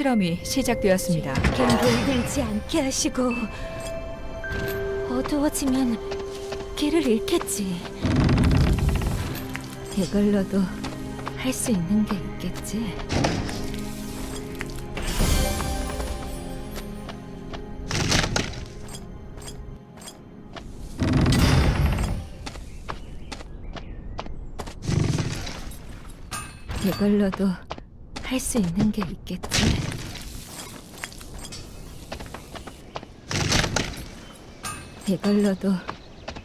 실험이 시작되었습니다. 길을 잃지 않게 하시고 어두워지면 길을 잃겠지. 이걸로도 할 수 있는 게 있겠지. 이걸로도 할 수 있는 게 있겠지. 이걸로도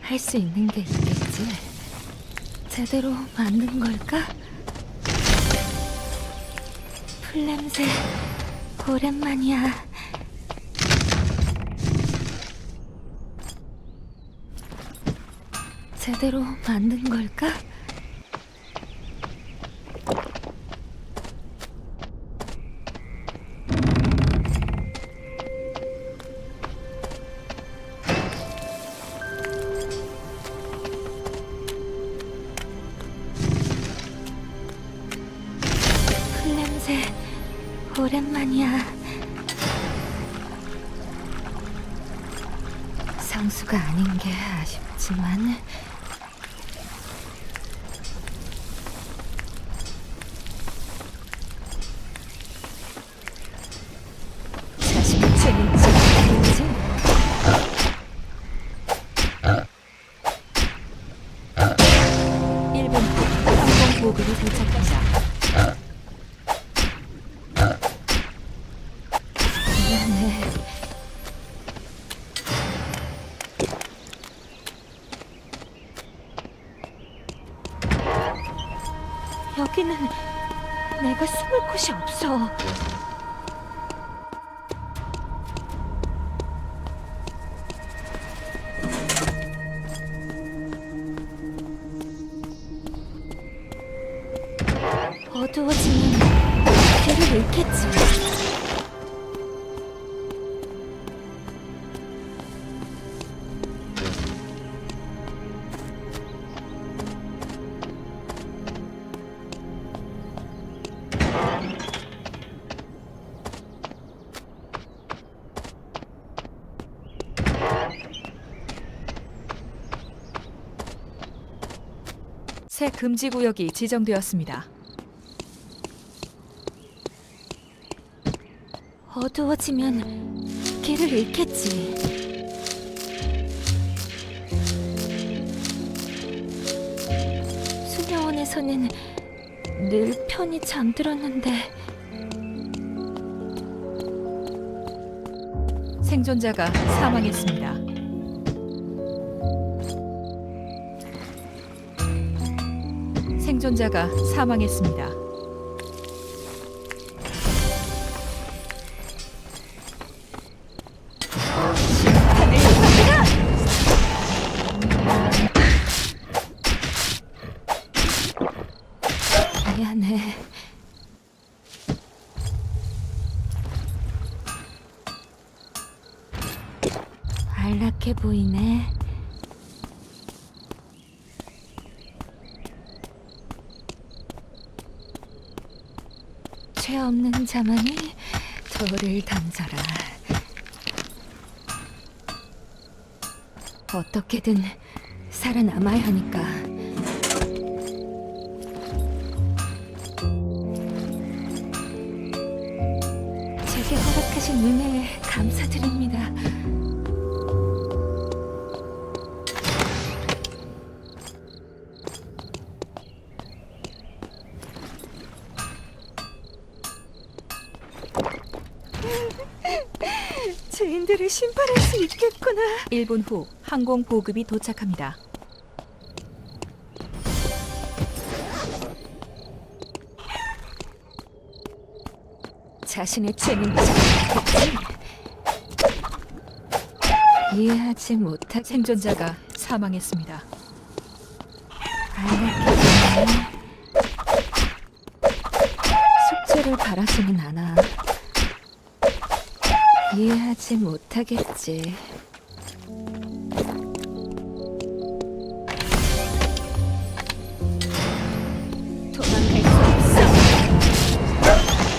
할 수 있는 게 있겠지. 제대로 만든 걸까? 풀냄새 오랜만이야. 제대로 만든 걸까? 아쉽지만 어두워지면 길을 잃겠지. 새 금지 구역이 지정되었습니다. 어두워지면 길을 잃겠지. 수녀원에서는 늘 편히 잠들었는데 생존자가 사망했습니다. 생존자가 사망했습니다. 안락해 보이네. 죄 없는 자만이 돌을 던져라. 어떻게든 살아남아야 하니까. 죄인들을 심판할 수 있겠구나. 1분 후 항공 보급이 도착합니다. 자신의 자각했지. 이해하지 못하 생존자가 사망했습니다. 숙제를 바라지는 않아. 이해하지 못하겠지.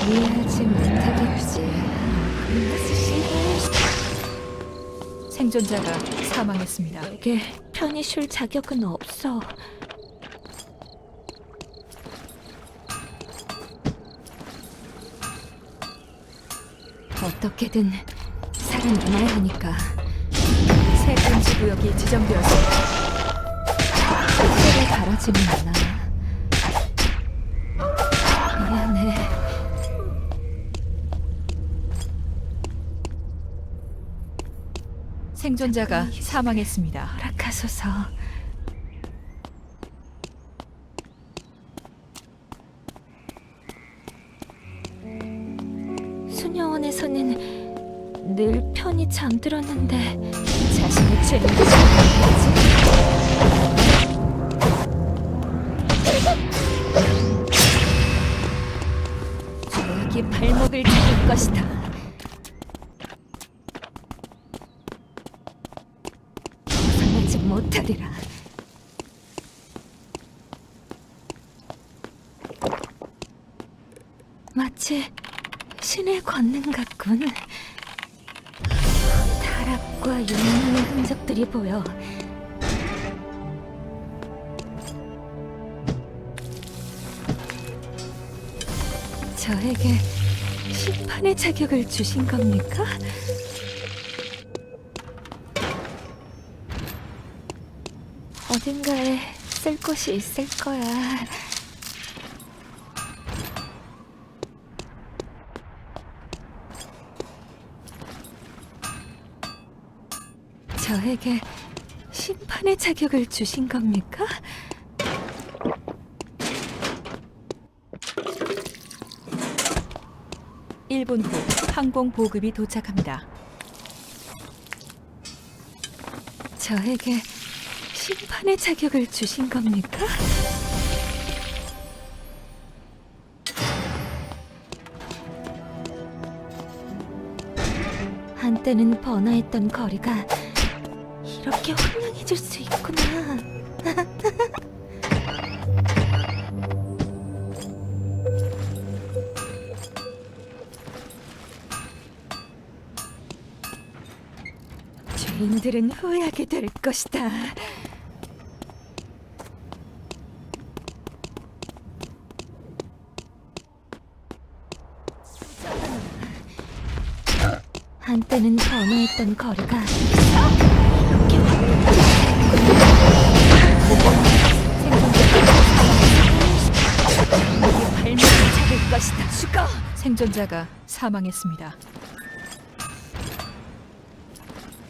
이해하지 못하겠지. 생존자가 사망했습니다. 내게 편히 쉴 자격은 없어. 어떻게든 살아남아야 하니까 새 금지 구역이 지정되었습니다. 속세를 바라지는 않아. 미안해. 생존자가 사망했습니다. 허락하소서. 늘 편히 잠들었는데 자신의 죄를 지었지. 죄악이 발목을 잡을 것이다. 벗어나지 못하리라. 마치 신의 권능 같군. 타락과 욕망의 흔적들이 보여. 저에게 심판의 자격을 주신 겁니까? 어딘가에 쓸 곳이 있을 거야. 저에게 심판의 자격을 주신 겁니까? 일분후 항공 보급이 도착합니다. 저에게 심판의 자격을 주신 겁니까? 한때는 번화했던 거리가 이렇게 황량해질 수 있구나. 죄인들은 후회하게 될 것이다. 한때는 번화했던 거리가 것이다. 죽어! 생존자가 사망했습니다.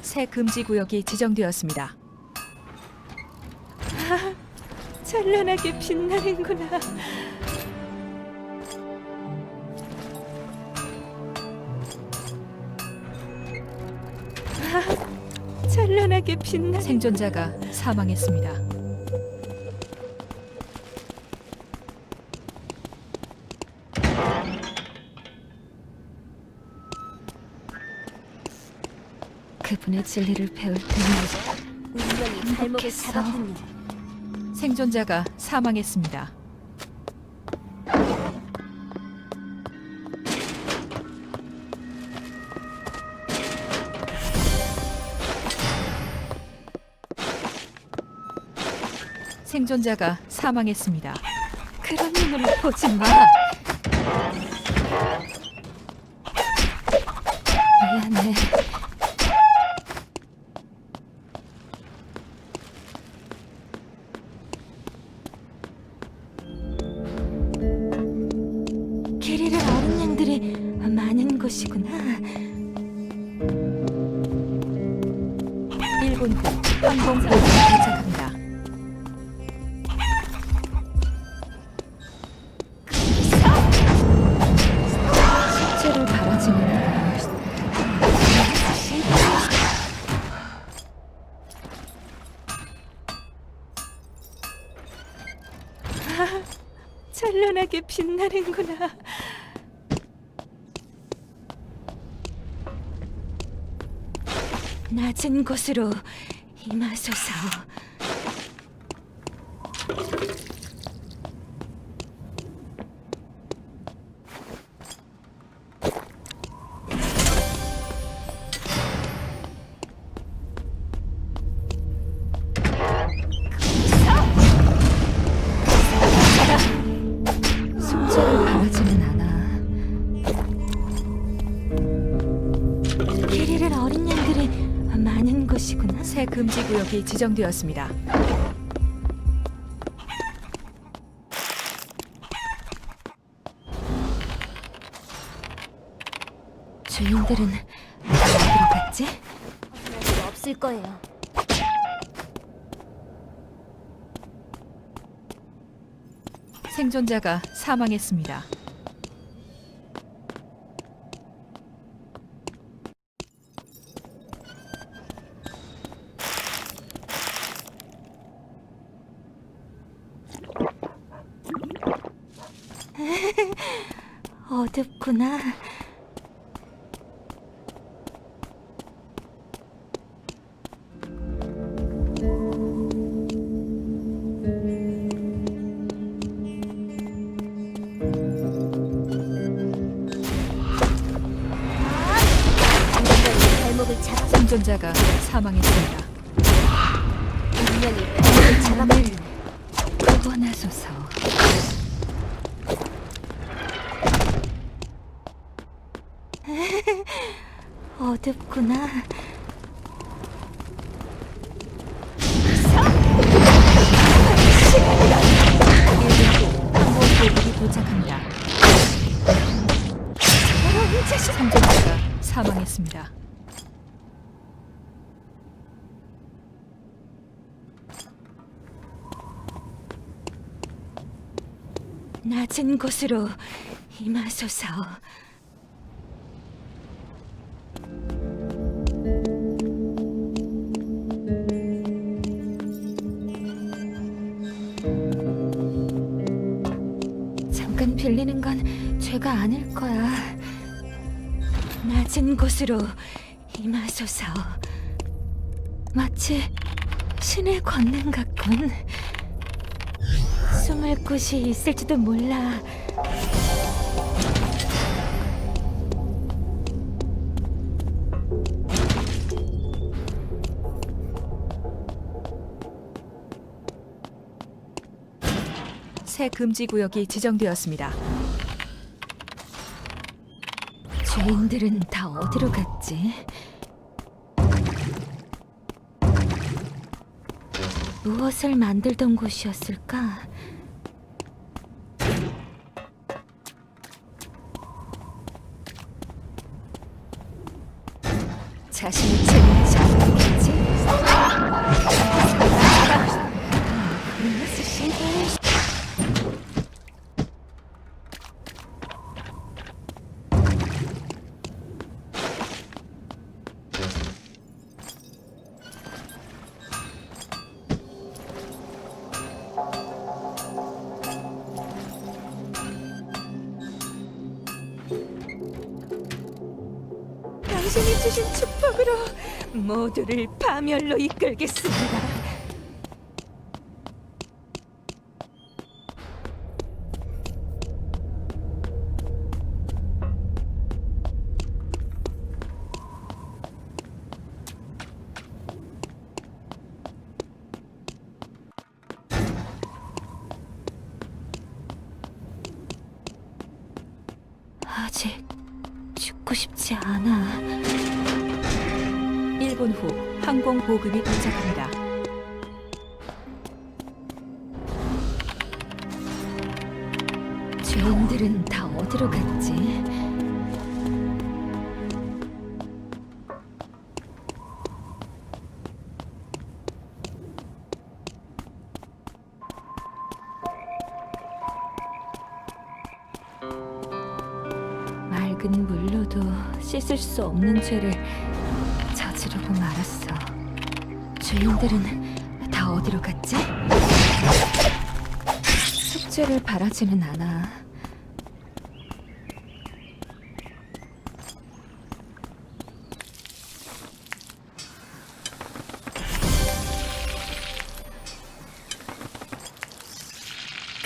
새 금지 구역이 지정되었습니다. 찬란하게 빛나는구나. 아, 찬란하게 빛나. 생존자가 사망했습니다. 그분의 진리를 배울 테니 운명이 행복했어. 잡았군요. 생존자가 사망했습니다. 생존자가 사망했습니다. 그런 눈으로 보지 마. 빛나는구나. 낮은 곳으로 임하소서. 금지 구역이 지정되었습니다. 주인들은 어디로 갔지? 없을 거예요. 생존자가 사망했습니다. 어둡구나. 어둡구나. 생존자가 사망했습니다. 낮은 곳으로 임하소서. 잠깐 빌리는 건 죄가 아닐 거야. 낮은 곳으로 임하소서. 마치 신의 권능 같군. 숨을 곳이 있을지도 몰라. 새 금지 구역이 지정되었습니다. 죄인들은 다 어디로 갔지? 무엇을 만들던 곳이었을까? 주신 축복으로 모두를 파멸로 이끌겠습니다. 어디로 갔지? 맑은 물로도 씻을 수 없는 죄를 저지르고 말았어. 죄인들은 다 어디로 갔지? 숙제를 바라지는 않아.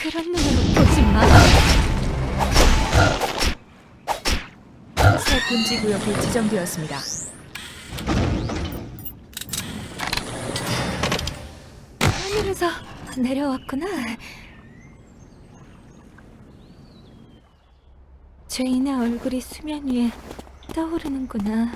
그런 눈으로 보지 마. 새 금지 구역이 지정되었습니다. 하늘에서 내려왔구나. 죄인의 얼굴이 수면 위에 떠오르는구나.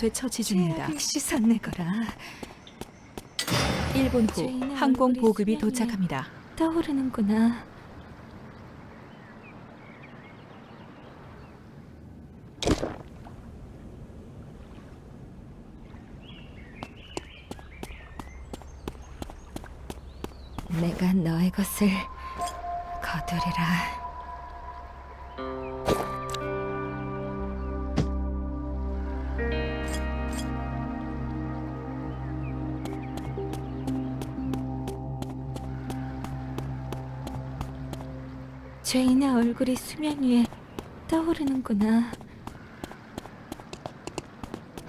연쇄 처치 중입니다. 씻어내거라. 1분 후 죄인의 항공 보급이 도착합니다. 떠오르는구나. 내가 너의 것을 거두리라. 죄인의 얼굴이 수면 위에 떠오르는구나.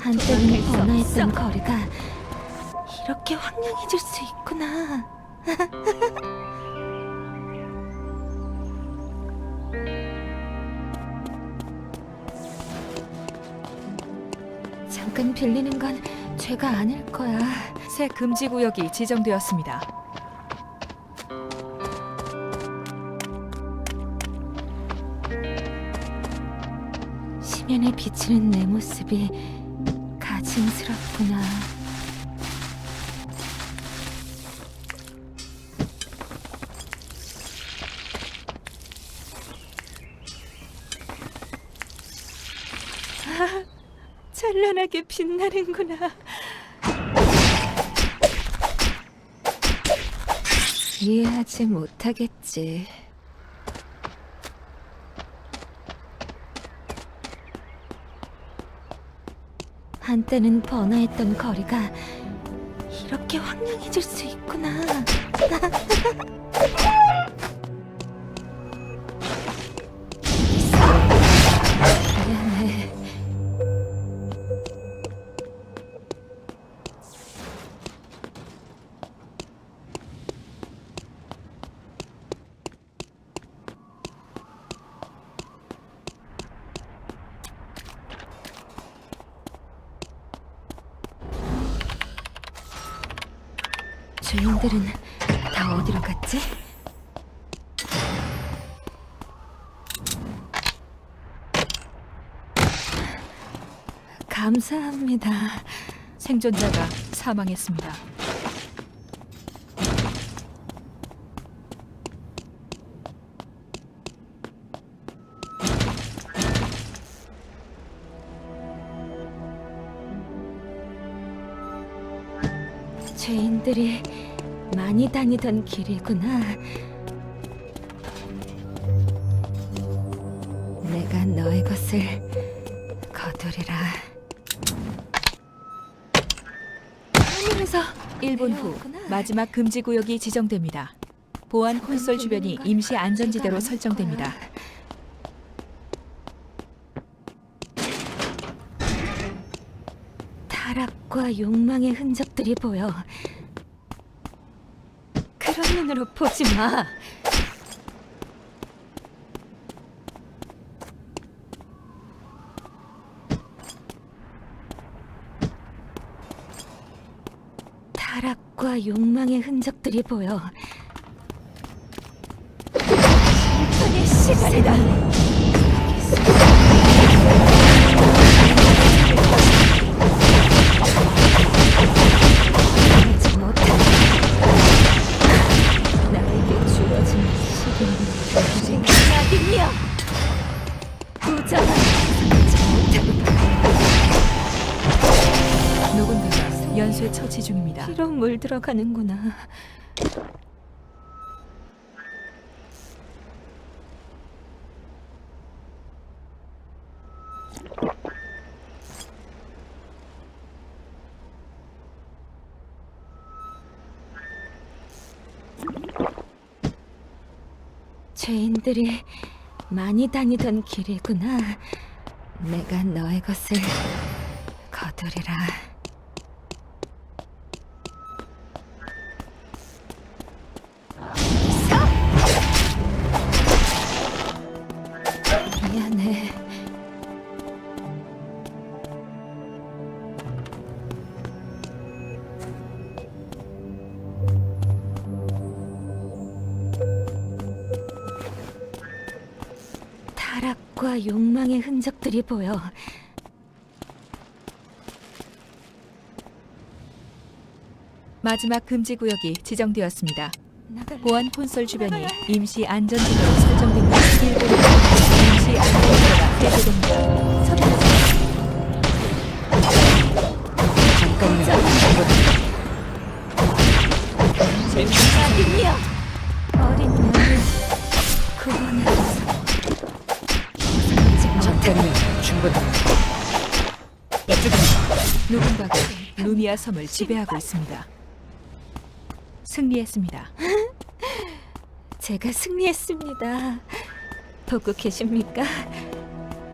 한때는 번화했던 거리가 이렇게 황량해질 수 있구나. 잠깐 빌리는 건 죄가 아닐 거야. 새 금지 구역이 지정되었습니다. 시면에 비치는 내 모습이 가증스럽구나. 아, 찬란하게 빛나는구나. 이해하지 못하겠지. 한때는 번화했던 거리가 이렇게 황량해질 수 있구나. 죄인들은 다 어디로 갔지? 감사합니다. 생존자가 사망했습니다. 죄인들이 많이 다니던 길이구나. 내가 너의 것을 거두리라. 하늘에서 1분 후. 마지막 금지 구역이 지정됩니다. 보안 콘솔 주변이 임시 안전지대로 설정됩니다. 타락과 욕망의 흔적들이 보여. 눈으로 보지 마. 타락과 욕망의 흔적들이 보여. 심판의 시간이다. 물들어 가는구나. 죄인들이 많이 다니던 길이구나. 내가 너의 것을 거두리라. 흔적들이 보여. 마지막 금지 구역이 지정되었습니다. 나갈래. 보안 콘솔 주변이 임시 안전지대로 설정됩니다. 일본은 임시 안전지대가 해제됩니다. 서둘러서 아니요. 어린 잠깐이면 충분합니다. 이쪽입니다. 누군가가 루미아 섬을 지배하고 있습니다. 승리했습니다. 제가 승리했습니다. 보고 계십니까?